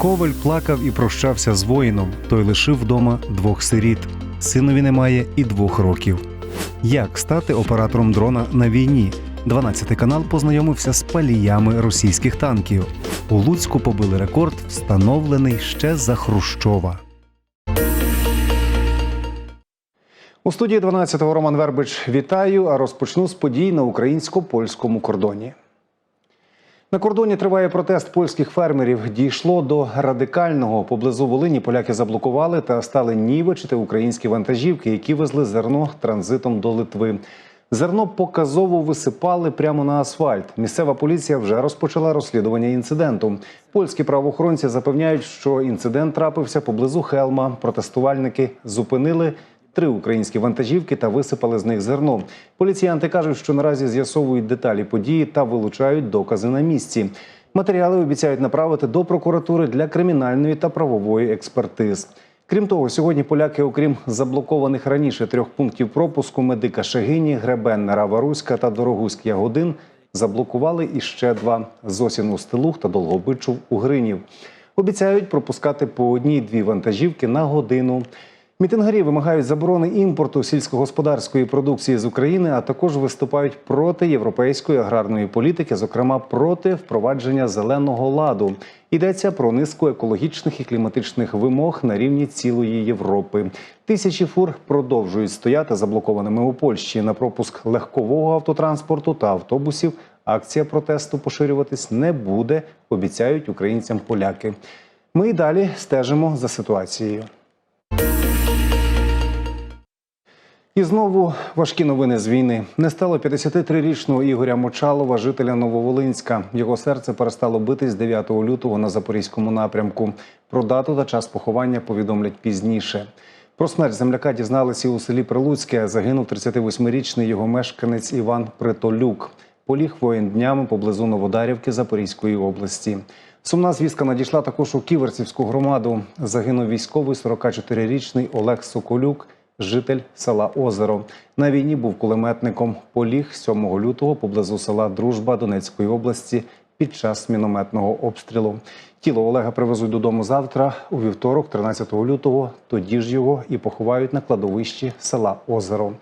Коваль плакав і прощався з воїном. Той лишив вдома двох сиріт. Синові немає і двох років. Як стати оператором дрона на війні? 12 канал познайомився з паліями російських танків. У Луцьку побили рекорд, встановлений ще за Хрущова. У студії 12-го Роман Вербич вітаю. А розпочну з подій на українсько-польському кордоні. На кордоні триває протест польських фермерів. Дійшло до радикального поблизу Волині. Поляки заблокували та стали нівечити українські вантажівки, які везли зерно транзитом до Литви. Зерно показово висипали прямо на асфальт. Місцева поліція вже розпочала розслідування інциденту. Польські правоохоронці запевняють, що інцидент трапився поблизу Хелма. Протестувальники зупинили три українські вантажівки та висипали з них зерно. Поліціянти кажуть, що наразі з'ясовують деталі події та вилучають докази на місці. Матеріали обіцяють направити до прокуратури для кримінальної та правової експертиз. Крім того, сьогодні поляки, окрім заблокованих раніше трьох пунктів пропуску медика Шегині, Гребенна Раваруська та Дорогуськ Ягодин, заблокували іще два Зосін Устилух та Долгобичув у Гринів. Обіцяють пропускати по одній-дві вантажівки на годину. Мітингарі вимагають заборони імпорту сільськогосподарської продукції з України, а також виступають проти європейської аграрної політики, зокрема проти впровадження зеленого ладу. Йдеться про низку екологічних і кліматичних вимог на рівні цілої Європи. Тисячі фур продовжують стояти заблокованими у Польщі на пропуск легкового автотранспорту та автобусів. Акція протесту поширюватись не буде, обіцяють українцям поляки. Ми й далі стежимо за ситуацією. І знову важкі новини з війни. Не стало 53-річного Ігоря Мочалова, жителя Нововолинська. Його серце перестало битись 9 лютого на запорізькому напрямку. Про дату та час поховання повідомлять пізніше. Про смерть земляка дізналися у селі Прилуцьке. Загинув 38-річний його мешканець Іван Притолюк. Поліг воїн днями поблизу Новодарівки Запорізької області. Сумна звістка надійшла також у Ківерцівську громаду. Загинув військовий 44-річний Олег Соколюк житель села Озеро. На війні був кулеметником. Поліг 7 лютого поблизу села Дружба Донецької області під час мінометного обстрілу. Тіло Олега привезуть додому завтра, у вівторок, 13 лютого. Тоді ж його і поховають на кладовищі села Озеро.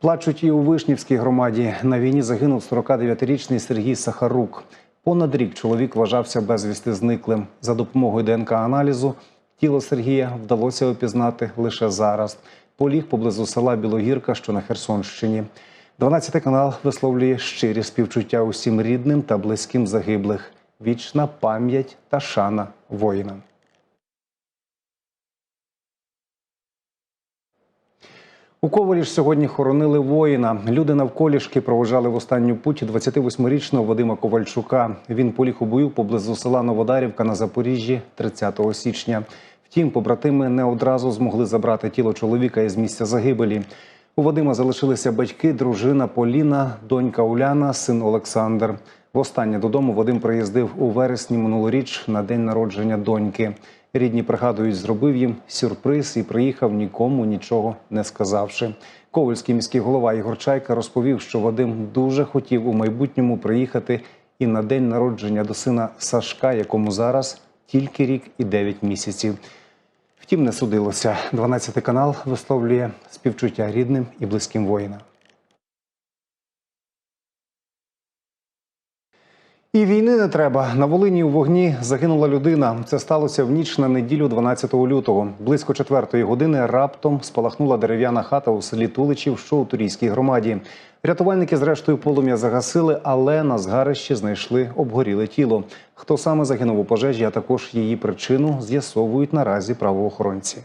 Плачуть і у Вишнівській громаді. На війні загинув 49-річний Сергій Сахарук. Понад рік чоловік вважався безвісти зниклим. За допомогою ДНК-аналізу тіло Сергія вдалося опізнати лише зараз поліг поблизу села Білогірка, що на Херсонщині. 12 канал висловлює щирі співчуття усім рідним та близьким загиблих. Вічна пам'ять та шана воїнам. У Ковалі ж сьогодні хоронили воїна. Люди навколішки провожали в останню путь 28-річного Вадима Ковальчука. Він поліг у бою поблизу села Новодарівка на Запоріжжі 30 січня. Втім, побратими не одразу змогли забрати тіло чоловіка із місця загибелі. У Вадима залишилися батьки, дружина Поліна, донька Уляна, син Олександр. Востаннє додому Вадим приїздив у вересні минулоріч на день народження доньки. Рідні пригадують, зробив їм сюрприз і приїхав нікому нічого не сказавши. Ковальський міський голова Ігор Чайка розповів, що Вадим дуже хотів у майбутньому приїхати і на день народження до сина Сашка, якому зараз тільки рік і дев'ять місяців. Втім, не судилося. 12 канал висловлює співчуття рідним і близьким воїнам. І війни не треба. На Волині у вогні загинула людина. Це сталося в ніч на неділю 12 лютого. Близько четвертої години раптом спалахнула дерев'яна хата у селі Туличів, що у Турійській громаді. Рятувальники, зрештою, полум'я загасили, але на згарищі знайшли обгоріле тіло. Хто саме загинув у пожежі, а також її причину з'ясовують наразі правоохоронці.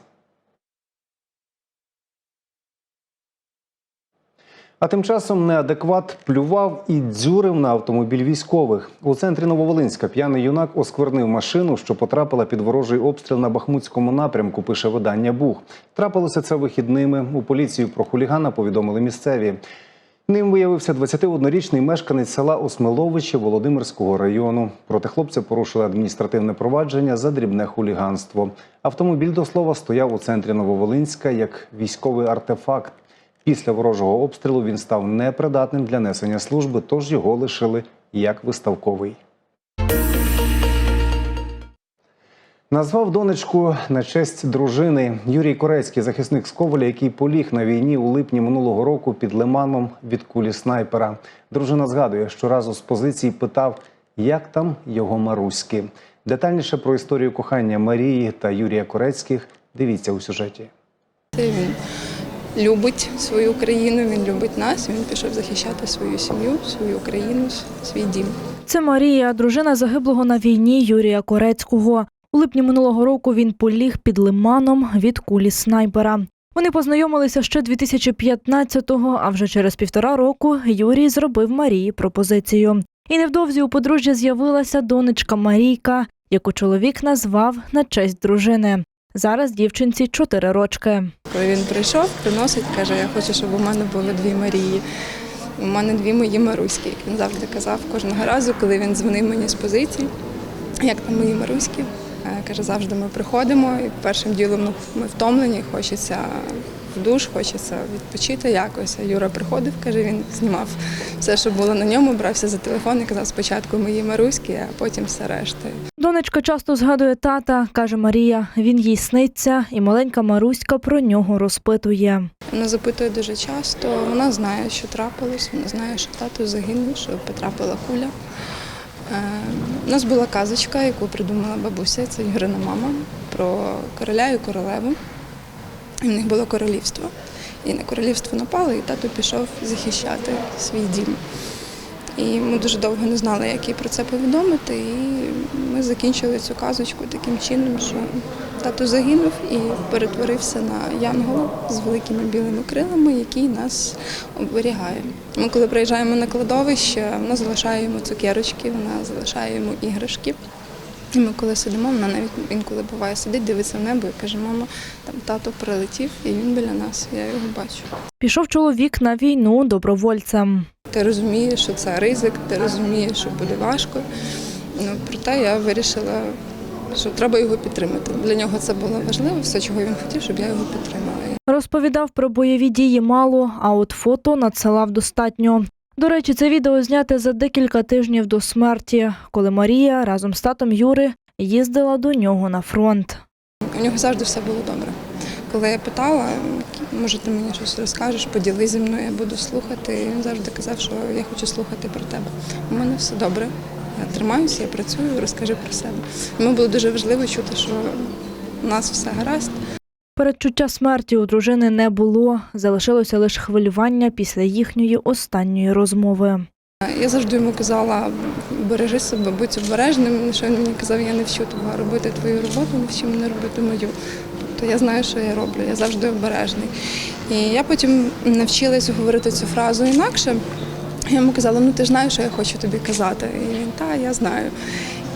А тим часом неадекват плював і дзюрив на автомобіль військових. У центрі Нововолинська п'яний юнак осквернив машину, що потрапила під ворожий обстріл на Бахмутському напрямку. Пише видання Бух. Трапилося це вихідними. У поліцію про хулігана повідомили місцеві. Ним виявився 21-річний мешканець села Осмиловичі Володимирського району. Проти хлопця порушили адміністративне провадження за дрібне хуліганство. Автомобіль до слова стояв у центрі Нововолинська як військовий артефакт. Після ворожого обстрілу він став непридатним для несення служби, тож його лишили як виставковий. Назвав донечку на честь дружини Юрій Корецький, захисник з Коваля, який поліг на війні у липні минулого року під лиманом від кулі снайпера. Дружина згадує, що разу з позиції питав, як там його Маруськи. Детальніше про історію кохання Марії та Юрія Корецьких дивіться у сюжеті. Він любить свою країну, він любить нас. Він пішов захищати свою сім'ю, свою країну, свій дім. Це Марія, дружина загиблого на війні Юрія Корецького. У липні минулого року він поліг під лиманом від кулі снайпера. Вони познайомилися ще 2015-го, а вже через півтора року Юрій зробив Марії пропозицію. І невдовзі у подружжя з'явилася донечка Марійка, яку чоловік назвав на честь дружини. Зараз дівчинці чотири рочки. Коли він прийшов, приносить, каже: Я хочу, щоб у мене були дві Марії. У мене дві мої Маруськи, як він завжди казав кожного разу, коли він дзвонив мені з позиції, як там мої Маруськи. Е, Каже, завжди ми приходимо, і першим ділом ну, ми втомлені, хочеться в душ, хочеться відпочити якось. Юра приходив, каже, він знімав все, що було на ньому, брався за телефон і казав спочатку мої Маруськи, а потім все решта. Донечка часто згадує тата, каже Марія. Він їй сниться, і маленька Маруська про нього розпитує. Вона запитує дуже часто. Вона знає, що трапилось. Вона знає, що тато загинув, що потрапила куля. Е, У нас була казочка, яку придумала бабуся, це Юрина мама, про короля і королеву. І в них було королівство. І на королівство напали, і тато пішов захищати свій дім. І ми дуже довго не знали, як їй про це повідомити. І ми закінчили цю казочку таким чином, що тато загинув і перетворився на янгола з великими білими крилами, який нас оберігає. Ми, коли приїжджаємо на кладовище, вона залишає йому цукерочки, вона залишає йому іграшки. І ми коли сидимо, вона навіть інколи буває сидить, дивиться в небо і каже, мама, там тато прилетів, і він біля нас, я його бачу. Пішов чоловік на війну добровольцем. Ти розумієш, що це ризик, ти розумієш, що буде важко. Ну, проте я вирішила, що треба його підтримати. Для нього це було важливо, все, чого він хотів, щоб я його підтримала. Розповідав про бойові дії мало, а от фото надсилав достатньо. До речі, це відео зняте за декілька тижнів до смерті, коли Марія разом з татом Юри їздила до нього на фронт. У нього завжди все було добре. Коли я питала, може ти мені щось розкажеш, поділи зі мною, я буду слухати. І він завжди казав, що я хочу слухати про тебе. У мене все добре. Я тримаюся, я працюю, розкажи про себе. Йому було дуже важливо чути, що у нас все гаразд. Передчуття смерті у дружини не було, залишилося лише хвилювання після їхньої останньої розмови. Я завжди йому казала, бережи себе, будь обережним. Що він мені казав, я не вчу тебе робити твою роботу, не вчи мене робити мою. Тобто я знаю, що я роблю, я завжди обережний. І я потім навчилась говорити цю фразу інакше. Я йому казала, ну ти ж знаєш, що я хочу тобі казати. І він, та, я знаю.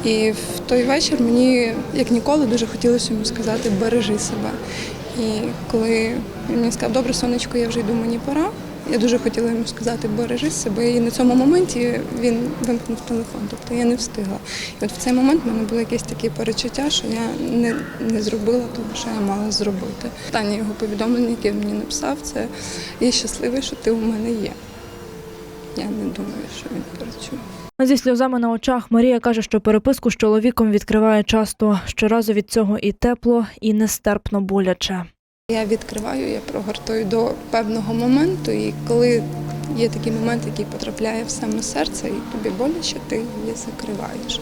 І в той вечір мені, як ніколи, дуже хотілося йому сказати бережи себе. І коли він мені сказав, добре, сонечко, я вже йду, мені пора. Я дуже хотіла йому сказати бережи себе. І на цьому моменті він вимкнув телефон, тобто я не встигла. І от в цей момент в мене було якесь таке перечуття, що я не, не зробила того, що я мала зробити. Останнє його повідомлення, яке він мені написав, це я щасливий, що ти у мене є. Я не думаю, що він перечує. Зі сльозами на очах Марія каже, що переписку з чоловіком відкриває часто. Щоразу від цього і тепло, і нестерпно боляче. Я відкриваю, я прогортую до певного моменту, і коли є такий момент, який потрапляє в саме серце, і тобі боляче, ти її закриваєш.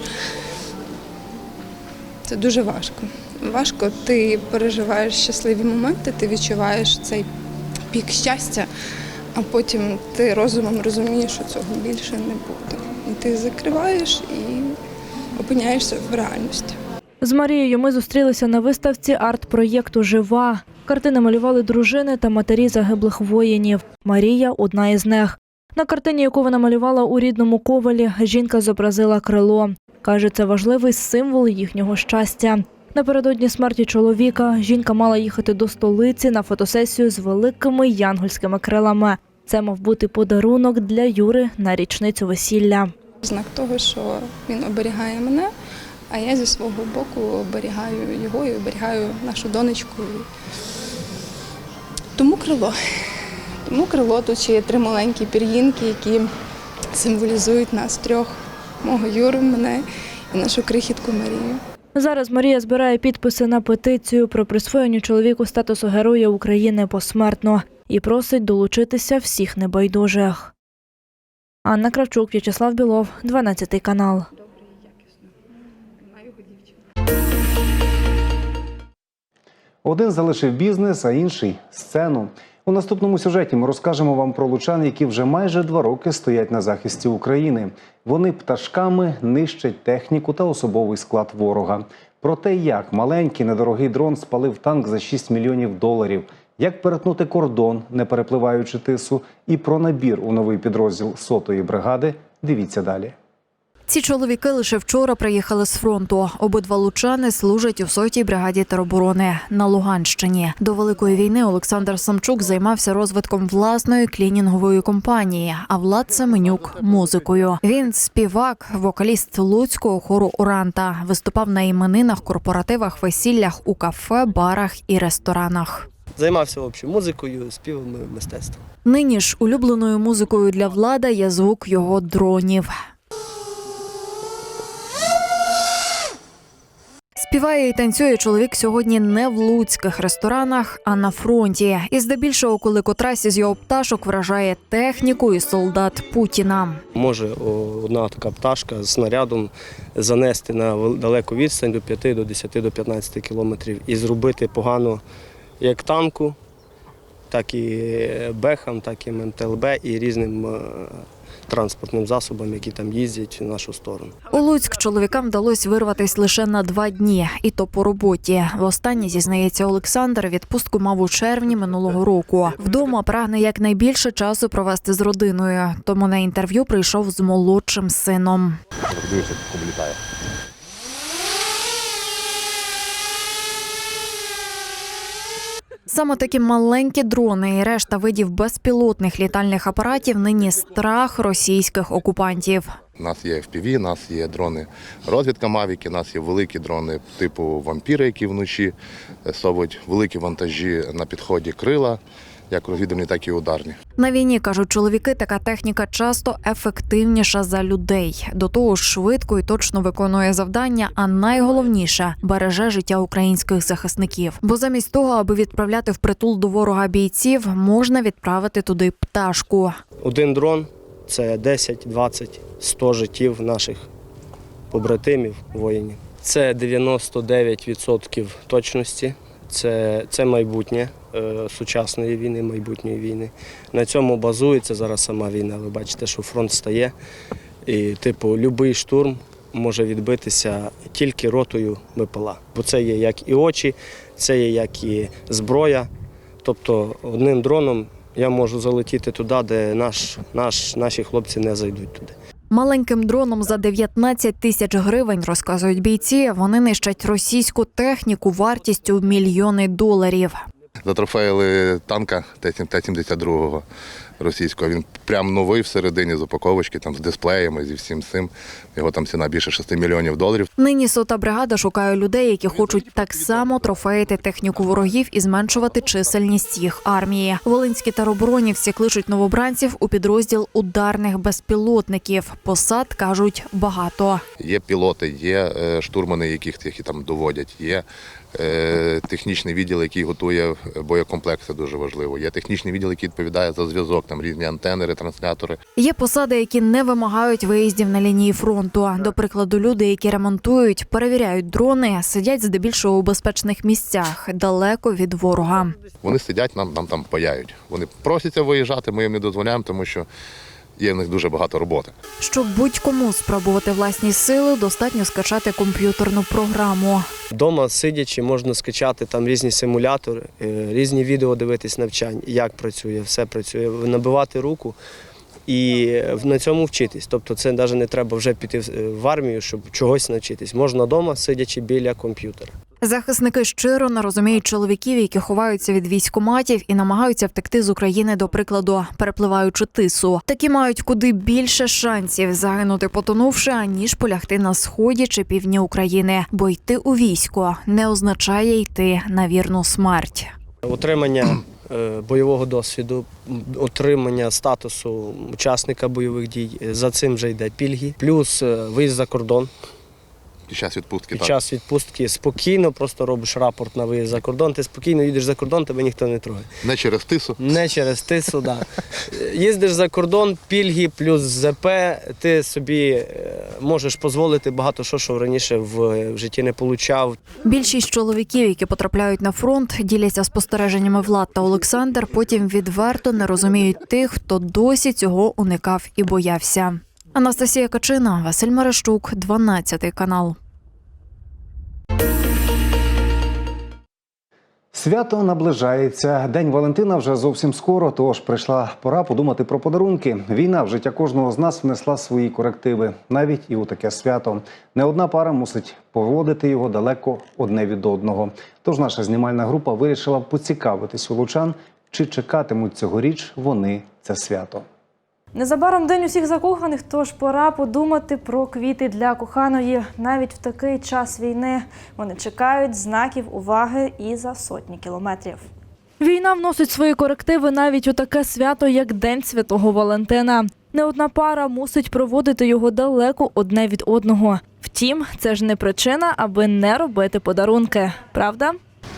Це дуже важко. Важко, ти переживаєш щасливі моменти, ти відчуваєш цей пік щастя, а потім ти розумом розумієш, що цього більше не буде. І ти закриваєш і опиняєшся в реальності. З Марією ми зустрілися на виставці арт-проєкту Жива. Картини малювали дружини та матері загиблих воїнів. Марія одна із них. На картині, яку вона малювала у рідному ковалі, жінка зобразила крило. Каже, це важливий символ їхнього щастя. Напередодні смерті чоловіка жінка мала їхати до столиці на фотосесію з великими янгольськими крилами. Це мав бути подарунок для Юри на річницю весілля. Знак того, що він оберігає мене, а я зі свого боку оберігаю його і оберігаю нашу донечку. Тому крило. Тому крило тут ще є три маленькі пір'їнки, які символізують нас трьох, мого Юру, мене і нашу крихітку Марію. Зараз Марія збирає підписи на петицію про присвоєння чоловіку статусу Героя України посмертно і просить долучитися всіх небайдужих. Анна Кравчук, В'ячеслав Білов, 12 канал. Один залишив бізнес, а інший сцену. У наступному сюжеті ми розкажемо вам про лучан, які вже майже два роки стоять на захисті України. Вони пташками нищать техніку та особовий склад ворога. Про те, як маленький недорогий дрон спалив танк за 6 мільйонів доларів, як перетнути кордон, не перепливаючи тису, і про набір у новий підрозділ сотої бригади. Дивіться далі. Ці чоловіки лише вчора приїхали з фронту. Обидва лучани служать у сотій бригаді тероборони на Луганщині. До великої війни Олександр Самчук займався розвитком власної клінінгової компанії, а Влад Семенюк музикою. Він співак, вокаліст луцького хору Уранта. Виступав на іменинах, корпоративах, весіллях у кафе, барах і ресторанах. Займався взагалі музикою, співом, мистецтвом. Нині ж улюбленою музикою для влада є звук його дронів. Співає і танцює чоловік сьогодні не в луцьких ресторанах, а на фронті. І здебільшого, коли котрась із його пташок вражає техніку і солдат Путіна. Може одна така пташка з снарядом занести на далеку відстань до 5, до 10, до 15 кілометрів і зробити погано як танку, так і бехам, так і МТЛБ і різним е, транспортним засобам, які там їздять в нашу сторону. У Луцьк чоловікам вдалося вирватись лише на два дні, і то по роботі. Востаннє зізнається Олександр. Відпустку мав у червні минулого року. Вдома прагне якнайбільше часу провести з родиною. Тому на інтерв'ю прийшов з молодшим сином. Як літає. Саме такі маленькі дрони і решта видів безпілотних літальних апаратів нині страх російських окупантів. У нас є FPV, у нас є дрони розвідка Мавіки, у нас є великі дрони типу вампіри, які вночі е, совуть великі вантажі на підході крила, як розвідувальні, так і ударні. На війні кажуть чоловіки, така техніка часто ефективніша за людей. До того ж, швидко і точно виконує завдання, а найголовніше береже життя українських захисників. Бо замість того, аби відправляти в притул до ворога бійців, можна відправити туди пташку. Один дрон це 10, 20, 100 життів наших побратимів, воїнів. Це 99% точності. Це, це майбутнє е, сучасної війни, майбутньої війни. На цьому базується зараз сама війна. Ви бачите, що фронт стає. І, типу, будь-який штурм може відбитися тільки ротою БПЛА. Бо це є як і очі, це є як і зброя. Тобто одним дроном я можу залетіти туди, де наш, наш, наші хлопці не зайдуть туди. Маленьким дроном за 19 тисяч гривень розказують бійці. Вони нищать російську техніку вартістю мільйони доларів. Затрофеїли танка Т-72 російського. Він прям новий всередині з упаковочки, там з дисплеями, зі всім цим. Його там ціна більше 6 мільйонів доларів. Нині сота бригада шукає людей, які хочуть так само трофеїти техніку ворогів і зменшувати чисельність їх армії. Волинські тероборонівці кличуть новобранців у підрозділ ударних безпілотників. Посад кажуть багато. Є пілоти, є е, штурмани, яких які там доводять. Є е, технічний відділ, який готує боєкомплект, це дуже важливо. Є технічний відділ, який відповідає за зв'язок, там різні антени, ретранслятори. Є посади, які не вимагають виїздів на лінії фронту. До прикладу, люди, які ремонтують, перевіряють дрони, сидять здебільшого у безпечних місцях, далеко від ворога. Вони сидять, нам, нам там паяють. Вони просяться виїжджати, ми їм не дозволяємо, тому що є в них дуже багато роботи. Щоб будь-кому спробувати власні сили, достатньо скачати комп'ютерну програму. Дома сидячи, можна скачати там різні симулятори, е, різні відео дивитись навчань, як працює, все працює, набивати руку і на цьому вчитись. Тобто це навіть не треба вже піти в- в армію, щоб чогось навчитись. Можна вдома, сидячи біля комп'ютера. Захисники щиро не розуміють чоловіків, які ховаються від військоматів і намагаються втекти з України, до прикладу, перепливаючи тису. Такі мають куди більше шансів загинути, потонувши, аніж полягти на сході чи півдні України. Бо йти у військо не означає йти на вірну смерть. Отримання е, бойового досвіду, отримання статусу учасника бойових дій. е, За цим вже йде пільги, плюс е, виїзд за кордон. Під час відпустки Під так. час відпустки спокійно просто робиш рапорт на виїзд за кордон, ти спокійно їдеш за кордон, тебе ніхто не трогає. Не через тису. Не через ТИСу, да. Їздиш за кордон, пільги плюс ЗП, ти собі е, можеш дозволити багато що, що раніше в, в житті не получав. Більшість чоловіків, які потрапляють на фронт, діляться спостереженнями Влад та Олександр. Потім відверто не розуміють тих, хто досі цього уникав і боявся. Анастасія Качина, Василь Марещук, 12 канал. Свято наближається. День Валентина вже зовсім скоро. Тож прийшла пора подумати про подарунки. Війна в життя кожного з нас внесла свої корективи, навіть і у таке свято. Не одна пара мусить поводити його далеко одне від одного. Тож наша знімальна група вирішила поцікавитись у лучан, чи чекатимуть цьогоріч вони це свято. Незабаром день усіх закоханих, тож пора подумати про квіти для коханої. Навіть в такий час війни вони чекають знаків уваги і за сотні кілометрів. Війна вносить свої корективи навіть у таке свято, як День Святого Валентина. Не одна пара мусить проводити його далеко одне від одного. Втім, це ж не причина, аби не робити подарунки. Правда?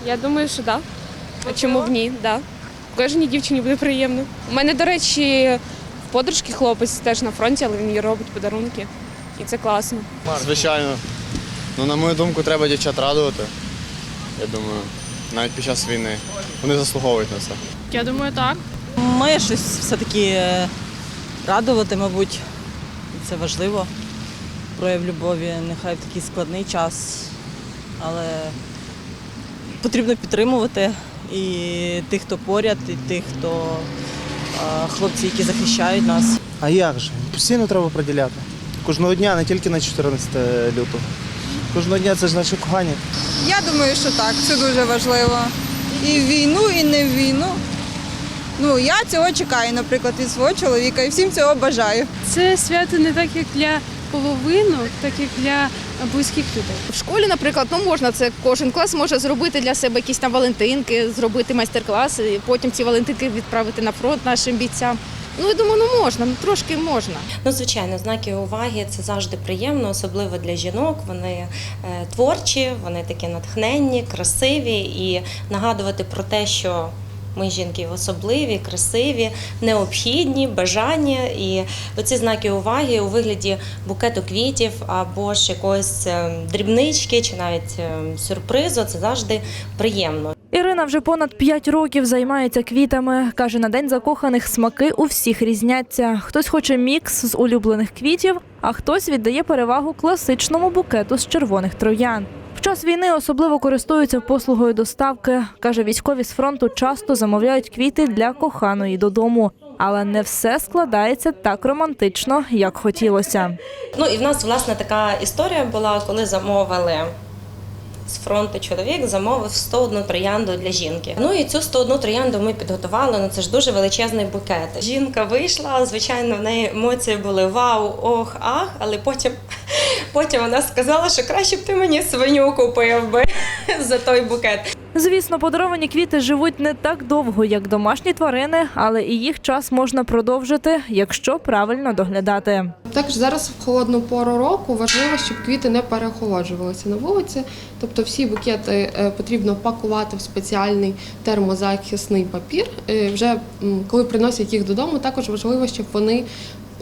Я думаю, що так. А чому б ні? Да. Кожній дівчині буде приємно. У мене, до речі, в подружки хлопець теж на фронті, але він їй робить подарунки. І це класно. Звичайно. Ну, на мою думку, треба дівчат радувати. Я думаю, навіть під час війни. Вони заслуговують на це. Я думаю, так. Має щось все-таки е, радувати, мабуть, це важливо. Прояв любові, нехай в такий складний час, але потрібно підтримувати і тих, хто поряд, і тих, хто хлопці, які захищають нас. А як же? Постійно треба приділяти. Кожного дня, не тільки на 14 лютого. Кожного дня це ж наше кохання. Я думаю, що так, це дуже важливо. І в війну, і не в війну. Ну, я цього чекаю, наприклад, від свого чоловіка і всім цього бажаю. Це свято не так, як для половину, так як для близьких людей. В школі, наприклад, ну можна це кожен клас може зробити для себе якісь там валентинки, зробити майстер-класи, і потім ці валентинки відправити на фронт нашим бійцям. Ну я думаю, ну можна, ну трошки можна. Ну, звичайно, знаки уваги це завжди приємно, особливо для жінок. Вони е, творчі, вони такі натхненні, красиві і нагадувати про те, що. Ми жінки особливі, красиві, необхідні, бажання і оці знаки уваги у вигляді букету квітів або ж якоїсь е, дрібнички чи навіть е, сюрпризу. Це завжди приємно. Ірина вже понад 5 років займається квітами. Каже, на день закоханих смаки у всіх різняться. Хтось хоче мікс з улюблених квітів, а хтось віддає перевагу класичному букету з червоних троян. Час війни особливо користуються послугою доставки. Каже, військові з фронту часто замовляють квіти для коханої додому, але не все складається так романтично, як хотілося. Ну і в нас власне така історія була, коли замовили. З фронту чоловік замовив 101 троянду для жінки. Ну і цю 101 троянду ми підготували. Ну це ж дуже величезний букет. Жінка вийшла, звичайно, в неї емоції були вау, ох, ах, але потім, потім вона сказала, що краще б ти мені свиню купив би за той букет. Звісно, подаровані квіти живуть не так довго, як домашні тварини, але і їх час можна продовжити, якщо правильно доглядати. Також зараз в холодну пору року важливо, щоб квіти не переохолоджувалися на вулиці. Тобто всі букети е, потрібно пакувати в спеціальний термозахисний папір. Е, Вже коли приносять їх додому, також важливо, щоб вони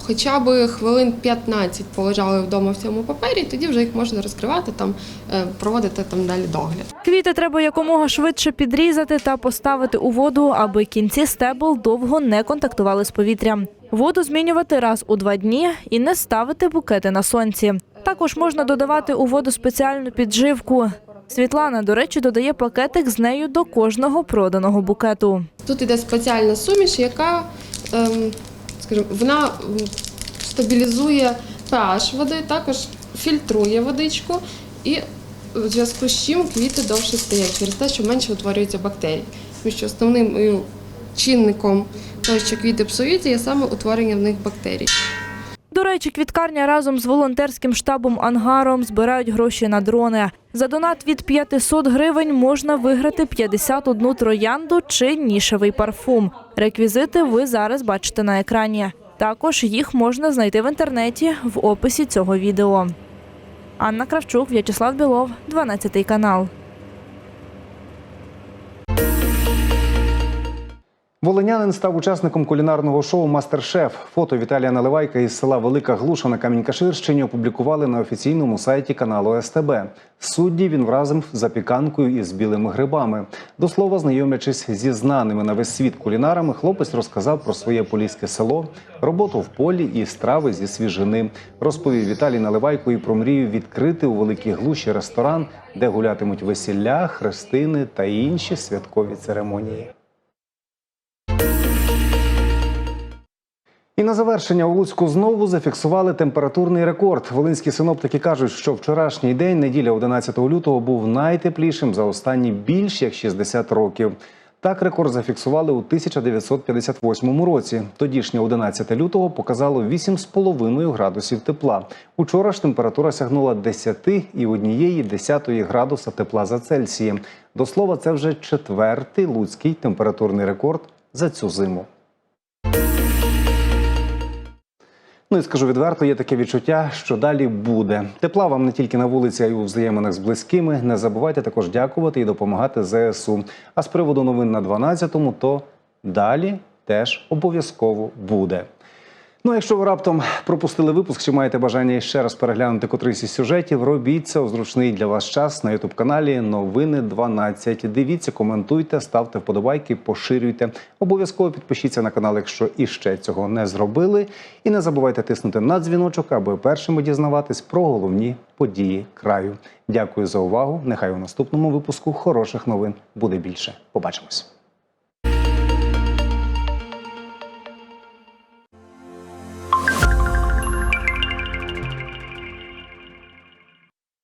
хоча б хвилин 15 полежали вдома в цьому папері, тоді вже їх можна розкривати, там е, проводити там далі догляд. Квіти треба якомога швидше підрізати та поставити у воду, аби кінці стебл довго не контактували з повітрям. Воду змінювати раз у два дні і не ставити букети на сонці. Також можна додавати у воду спеціальну підживку. Світлана, до речі, додає пакетик з нею до кожного проданого букету. Тут іде спеціальна суміш, яка ем, скажімо, вона стабілізує pH води, також фільтрує водичку і в зв'язку з чим квіти довше стоять через те, що менше утворюється бактерій. Тому що основним чинником того, що квіти псуються, є саме утворення в них бактерій. До речі, квіткарня разом з волонтерським штабом Ангаром збирають гроші на дрони. За донат від 500 гривень можна виграти 51 троянду чи нішевий парфум. Реквізити ви зараз бачите на екрані. Також їх можна знайти в інтернеті в описі цього відео. Анна Кравчук, В'ячеслав Білов, 12 канал. Волинянин став учасником кулінарного шоу Мастер-шеф. Фото Віталія Наливайка із села Велика Глуша на Камінь-Каширщині опублікували на офіційному сайті каналу СТБ. Судді він вразив запіканкою із білими грибами. До слова, знайомлячись зі знаними на весь світ кулінарами, хлопець розказав про своє поліське село, роботу в полі і страви зі свіжини. Розповів Віталій Наливайко і про мрію відкрити у Великій Глуші ресторан, де гулятимуть весілля, хрестини та інші святкові церемонії. На завершення у Луцьку знову зафіксували температурний рекорд. Волинські синоптики кажуть, що вчорашній день, неділя 11 лютого, був найтеплішим за останні більш як 60 років. Так рекорд зафіксували у 1958 році. Тодішнє 11 лютого показало 8,5 градусів тепла. Учора ж температура сягнула 10 і однієї десятої градуса тепла за Цельсієм. До слова, це вже четвертий луцький температурний рекорд за цю зиму. Ну і скажу відверто, є таке відчуття, що далі буде. Тепла вам не тільки на вулиці, а й у взаєминах з близькими. Не забувайте також дякувати і допомагати ЗСУ. А з приводу новин на 12-му, то далі теж обов'язково буде. Ну, якщо ви раптом пропустили випуск, чи маєте бажання ще раз переглянути котрийсь із сюжетів, робіть це у зручний для вас час на ютуб каналі Новини 12. Дивіться, коментуйте, ставте вподобайки, поширюйте. Обов'язково підпишіться на канал, якщо іще цього не зробили. І не забувайте тиснути на дзвіночок, аби першими дізнаватись про головні події краю. Дякую за увагу. Нехай у наступному випуску хороших новин буде більше. Побачимось.